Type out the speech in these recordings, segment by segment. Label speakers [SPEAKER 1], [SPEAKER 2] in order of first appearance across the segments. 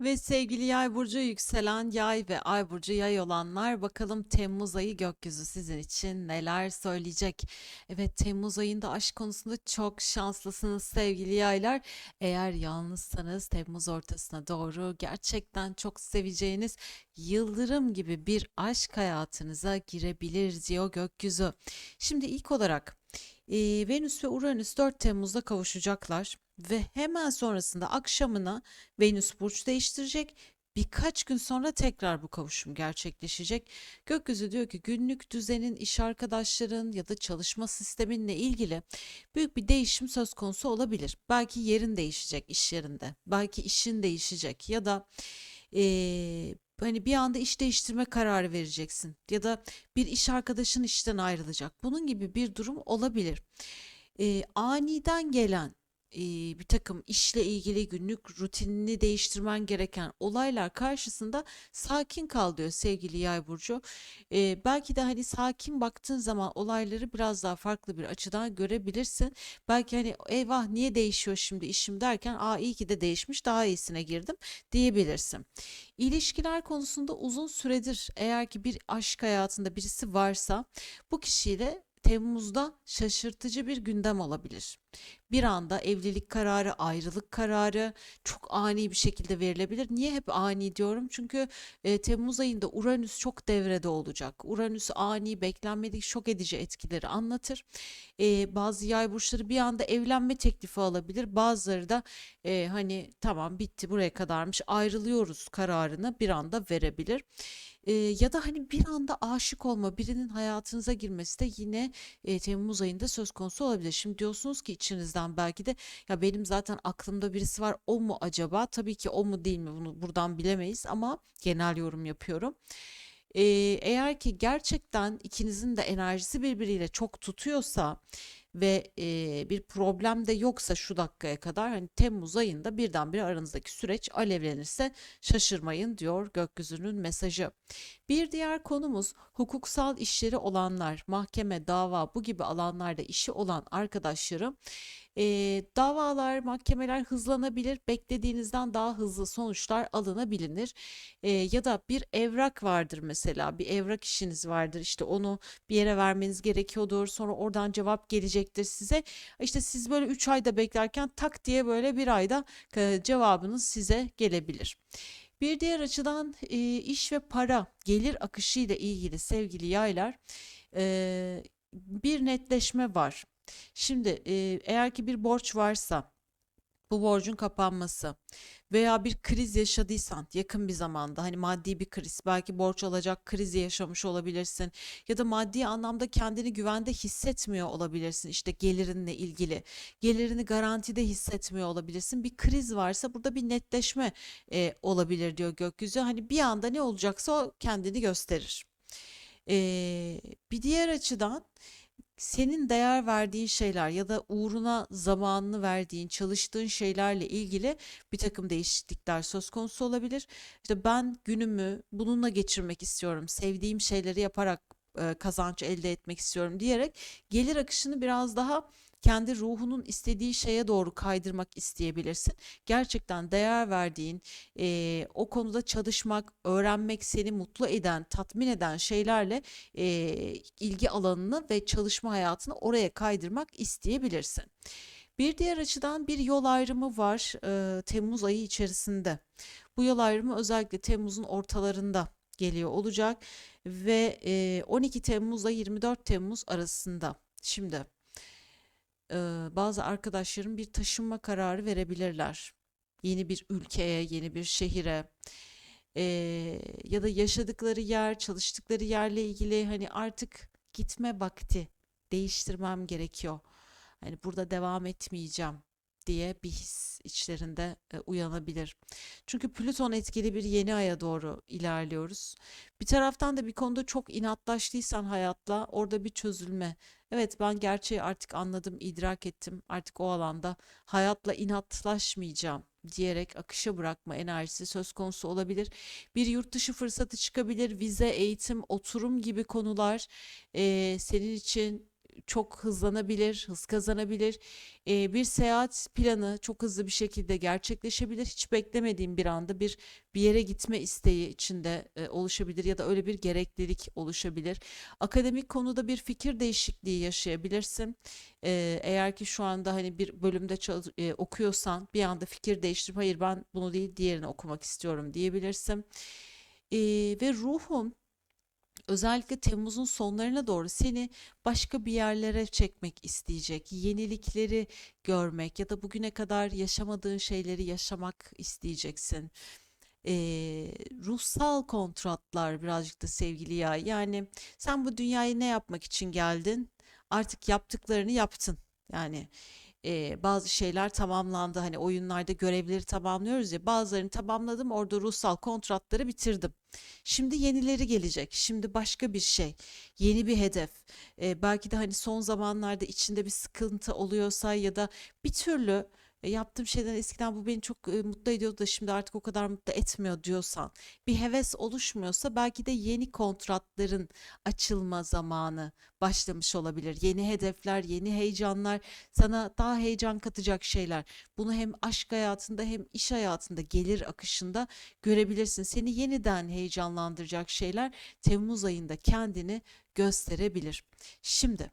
[SPEAKER 1] Ve sevgili Yay burcu yükselen Yay ve Ay burcu Yay olanlar bakalım Temmuz ayı gökyüzü sizin için neler söyleyecek. Evet Temmuz ayında aşk konusunda çok şanslısınız sevgili Yaylar. Eğer yalnızsanız Temmuz ortasına doğru gerçekten çok seveceğiniz yıldırım gibi bir aşk hayatınıza girebilir diyor gökyüzü. Şimdi ilk olarak e, Venüs ve Uranüs 4 Temmuz'da kavuşacaklar ve hemen sonrasında akşamına Venüs burç değiştirecek. Birkaç gün sonra tekrar bu kavuşum gerçekleşecek. Gökyüzü diyor ki günlük düzenin, iş arkadaşların ya da çalışma sisteminle ilgili büyük bir değişim söz konusu olabilir. Belki yerin değişecek iş yerinde, belki işin değişecek ya da eee, hani bir anda iş değiştirme kararı vereceksin ya da bir iş arkadaşın işten ayrılacak. Bunun gibi bir durum olabilir. Eee, aniden gelen bir takım işle ilgili günlük rutinini değiştirmen gereken olaylar karşısında sakin kal diyor sevgili Yay burcu. Eee, belki de hani sakin baktığın zaman olayları biraz daha farklı bir açıdan görebilirsin. Belki hani eyvah niye değişiyor şimdi işim derken aa iyi ki de değişmiş daha iyisine girdim diyebilirsin. İlişkiler konusunda uzun süredir eğer ki bir aşk hayatında birisi varsa bu kişiyle Temmuz'da şaşırtıcı bir gündem olabilir. Bir anda evlilik kararı, ayrılık kararı çok ani bir şekilde verilebilir. Niye hep ani diyorum? Çünkü e, Temmuz ayında Uranüs çok devrede olacak. Uranüs ani, beklenmedik, şok edici etkileri anlatır. E, bazı yay burçları bir anda evlenme teklifi alabilir. Bazıları da e, hani tamam bitti buraya kadarmış ayrılıyoruz kararını bir anda verebilir. E, ya da hani bir anda aşık olma, birinin hayatınıza girmesi de yine e, Temmuz ayında söz konusu olabilir. Şimdi diyorsunuz ki içinizden belki de ya benim zaten aklımda birisi var o mu acaba? Tabii ki o mu değil mi bunu buradan bilemeyiz ama genel yorum yapıyorum. Ee, eğer ki gerçekten ikinizin de enerjisi birbiriyle çok tutuyorsa ve e, bir problem de yoksa şu dakikaya kadar hani Temmuz ayında birdenbire aranızdaki süreç alevlenirse şaşırmayın diyor gökyüzünün mesajı. Bir diğer konumuz hukuksal işleri olanlar, mahkeme, dava bu gibi alanlarda işi olan arkadaşlarım Eee, davalar, mahkemeler hızlanabilir, beklediğinizden daha hızlı sonuçlar alınabilir. Eee, ya da bir evrak vardır mesela, bir evrak işiniz vardır, işte onu bir yere vermeniz gerekiyordur, sonra oradan cevap gelecektir size. İşte siz böyle 3 ayda beklerken tak diye böyle bir ayda e, cevabınız size gelebilir. Bir diğer açıdan e, iş ve para, gelir akışı ile ilgili sevgili yaylar, e, bir netleşme var. Şimdi e, eğer ki bir borç varsa bu borcun kapanması veya bir kriz yaşadıysan yakın bir zamanda hani maddi bir kriz belki borç alacak krizi yaşamış olabilirsin ya da maddi anlamda kendini güvende hissetmiyor olabilirsin işte gelirinle ilgili gelirini garantide hissetmiyor olabilirsin bir kriz varsa burada bir netleşme e, olabilir diyor gökyüzü hani bir anda ne olacaksa o kendini gösterir. E, bir diğer açıdan senin değer verdiğin şeyler ya da uğruna zamanını verdiğin, çalıştığın şeylerle ilgili bir takım değişiklikler söz konusu olabilir. İşte ben günümü bununla geçirmek istiyorum, sevdiğim şeyleri yaparak e, kazanç elde etmek istiyorum diyerek gelir akışını biraz daha kendi ruhunun istediği şeye doğru kaydırmak isteyebilirsin. Gerçekten değer verdiğin, eee, o konuda çalışmak, öğrenmek, seni mutlu eden, tatmin eden şeylerle eee, ilgi alanını ve çalışma hayatını oraya kaydırmak isteyebilirsin. Bir diğer açıdan bir yol ayrımı var eee, Temmuz ayı içerisinde. Bu yol ayrımı özellikle Temmuz'un ortalarında geliyor olacak ve eee, 12 Temmuz'la 24 Temmuz arasında. Şimdi eee, bazı arkadaşlarım bir taşınma kararı verebilirler. Yeni bir ülkeye, yeni bir şehire eee, ya da yaşadıkları yer, çalıştıkları yerle ilgili hani artık gitme vakti, değiştirmem gerekiyor. Hani burada devam etmeyeceğim diye bir his içlerinde e, uyanabilir. Çünkü Plüton etkili bir yeni aya doğru ilerliyoruz. Bir taraftan da bir konuda çok inatlaştıysan hayatla orada bir çözülme. Evet ben gerçeği artık anladım, idrak ettim. Artık o alanda hayatla inatlaşmayacağım diyerek akışa bırakma enerjisi söz konusu olabilir. Bir yurt dışı fırsatı çıkabilir. Vize, eğitim, oturum gibi konular eee, senin için çok hızlanabilir, hız kazanabilir. Eee, bir seyahat planı çok hızlı bir şekilde gerçekleşebilir. Hiç beklemediğin bir anda bir bir yere gitme isteği içinde e, oluşabilir ya da öyle bir gereklilik oluşabilir. Akademik konuda bir fikir değişikliği yaşayabilirsin. Eee, eğer ki şu anda hani bir bölümde çalış- e, okuyorsan bir anda fikir değiştirip hayır ben bunu değil diğerini okumak istiyorum diyebilirsin. Eee, ve ruhun özellikle Temmuz'un sonlarına doğru seni başka bir yerlere çekmek isteyecek. Yenilikleri görmek ya da bugüne kadar yaşamadığın şeyleri yaşamak isteyeceksin. Eee, ruhsal kontratlar birazcık da sevgili ya. Yani sen bu dünyaya ne yapmak için geldin? Artık yaptıklarını yaptın. Yani eee, bazı şeyler tamamlandı. Hani oyunlarda görevleri tamamlıyoruz ya. Bazılarını tamamladım. Orada ruhsal kontratları bitirdim. Şimdi yenileri gelecek. Şimdi başka bir şey. Yeni bir hedef. Eee, belki de hani son zamanlarda içinde bir sıkıntı oluyorsa ya da bir türlü e, yaptığım şeyden eskiden bu beni çok e, mutlu ediyordu da şimdi artık o kadar mutlu etmiyor diyorsan, bir heves oluşmuyorsa belki de yeni kontratların açılma zamanı başlamış olabilir. Yeni hedefler, yeni heyecanlar, sana daha heyecan katacak şeyler. Bunu hem aşk hayatında hem iş hayatında, gelir akışında görebilirsin. Seni yeniden heyecanlandıracak şeyler Temmuz ayında kendini gösterebilir. Şimdi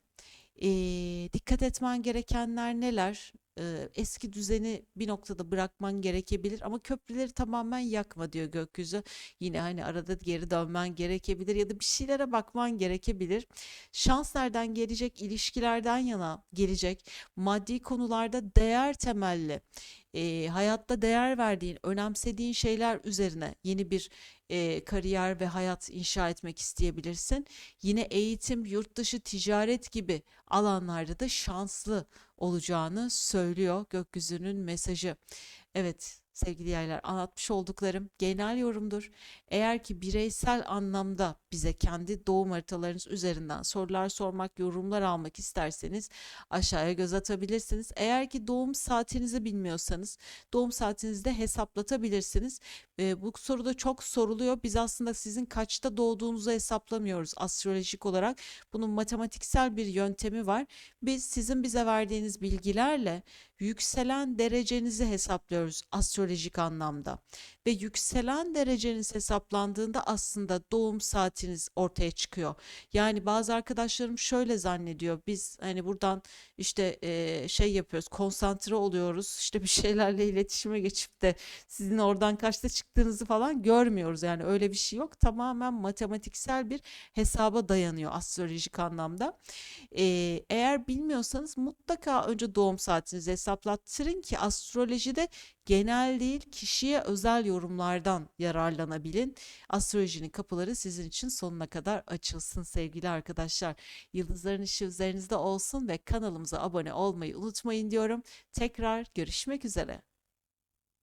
[SPEAKER 1] Eee, dikkat etmen gerekenler neler? Eee, eski düzeni bir noktada bırakman gerekebilir ama köprüleri tamamen yakma diyor gökyüzü. Yine hani arada geri dönmen gerekebilir ya da bir şeylere bakman gerekebilir. Şans nereden gelecek? İlişkilerden yana gelecek. Maddi konularda değer temelli, eee, hayatta değer verdiğin, önemsediğin şeyler üzerine yeni bir eee, kariyer ve hayat inşa etmek isteyebilirsin. Yine eğitim, yurt dışı, ticaret gibi alanlarda da şanslı olacağını söylüyor gökyüzünün mesajı. Evet sevgili yaylar anlatmış olduklarım genel yorumdur. Eğer ki bireysel anlamda bize kendi doğum haritalarınız üzerinden sorular sormak, yorumlar almak isterseniz aşağıya göz atabilirsiniz. Eğer ki doğum saatinizi bilmiyorsanız doğum saatinizi de hesaplatabilirsiniz. Ee, bu soruda çok soruluyor. Biz aslında sizin kaçta doğduğunuzu hesaplamıyoruz astrolojik olarak. Bunun matematiksel bir yöntemi var. Biz sizin bize verdiğiniz bilgilerle yükselen derecenizi hesaplıyoruz astrolojik anlamda. Ve yükselen dereceniz hesaplandığında aslında doğum saatiniz ortaya çıkıyor. Yani bazı arkadaşlarım şöyle zannediyor. Biz hani buradan işte eee, şey yapıyoruz, konsantre oluyoruz. işte bir şeylerle iletişime geçip de sizin oradan kaçta çıktığınızı falan görmüyoruz. Yani öyle bir şey yok. Tamamen matematiksel bir hesaba dayanıyor astrolojik anlamda. Eee, eğer bilmiyorsanız mutlaka önce doğum saatinizi hesaplattırın ki astrolojide genel değil kişiye özel yorumlardan yararlanabilin. Astrolojinin kapıları sizin için sonuna kadar açılsın sevgili arkadaşlar. Yıldızların ışığı üzerinizde olsun ve kanalımıza abone olmayı unutmayın diyorum. Tekrar görüşmek üzere.